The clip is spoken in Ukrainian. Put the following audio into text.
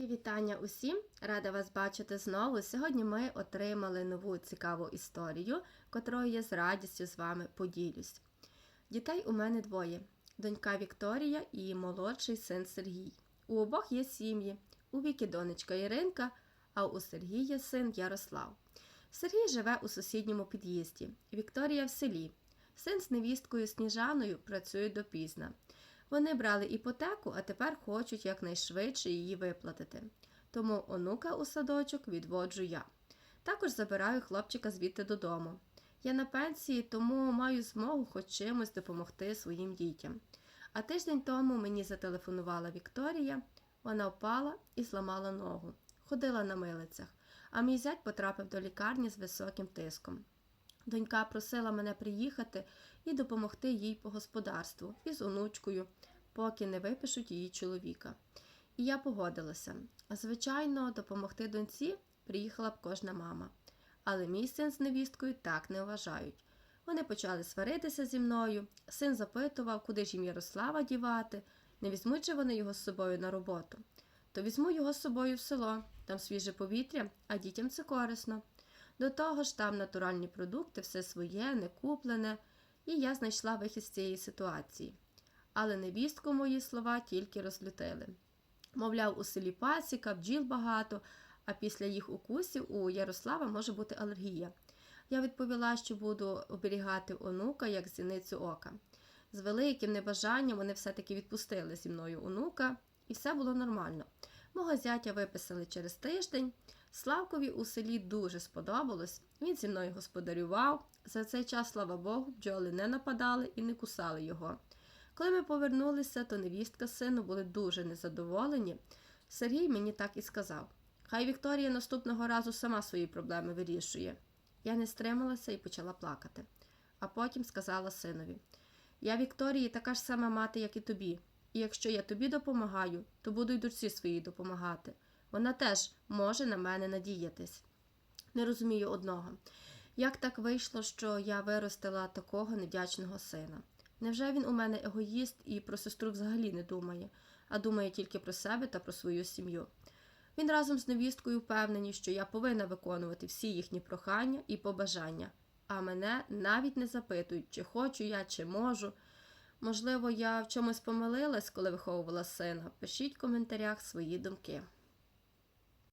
І вітання усім! Рада вас бачити знову. Сьогодні ми отримали нову цікаву історію, котрою я з радістю з вами поділюсь. Дітей у мене двоє: донька Вікторія і молодший син Сергій. У обох є сім'ї. У віки донечка Іринка, а у Сергія син Ярослав. Сергій живе у сусідньому під'їзді. Вікторія в селі. Син з невісткою Сніжаною працює допізна. Вони брали іпотеку, а тепер хочуть якнайшвидше її виплатити. Тому онука у садочок відводжу я. Також забираю хлопчика звідти додому. Я на пенсії, тому маю змогу хоч чимось допомогти своїм дітям. А тиждень тому мені зателефонувала Вікторія, вона впала і зламала ногу, ходила на милицях, а мій зять потрапив до лікарні з високим тиском. Донька просила мене приїхати і допомогти їй по господарству із онучкою, поки не випишуть її чоловіка. І я погодилася. Звичайно, допомогти доньці приїхала б кожна мама. Але мій син з невісткою так не вважають. Вони почали сваритися зі мною. Син запитував, куди ж їм Ярослава дівати, не візьмуть же вони його з собою на роботу. То візьму його з собою в село, там свіже повітря, а дітям це корисно. До того ж, там натуральні продукти, все своє, не куплене, і я знайшла вихід з цієї ситуації. Але невістку мої слова тільки розлютили. Мовляв, у селі пасіка, бджіл багато, а після їх укусів у Ярослава може бути алергія. Я відповіла, що буду оберігати онука як зіницю ока. З великим небажанням вони все-таки відпустили зі мною онука, і все було нормально. Мого зятя виписали через тиждень. Славкові у селі дуже сподобалось. Він зі мною господарював. За цей час, слава Богу, бджоли не нападали і не кусали його. Коли ми повернулися, то невістка сину були дуже незадоволені. Сергій мені так і сказав: Хай Вікторія наступного разу сама свої проблеми вирішує. Я не стрималася і почала плакати. А потім сказала синові: Я Вікторії така ж сама мати, як і тобі. І якщо я тобі допомагаю, то буду й дочці своїй допомагати. Вона теж може на мене надіятись. Не розумію одного. Як так вийшло, що я виростила такого невдячного сина? Невже він у мене егоїст і про сестру взагалі не думає, а думає тільки про себе та про свою сім'ю? Він разом з невісткою впевнені, що я повинна виконувати всі їхні прохання і побажання, а мене навіть не запитують, чи хочу я, чи можу. Можливо, я в чомусь помилилась, коли виховувала сина. Пишіть в коментарях свої думки.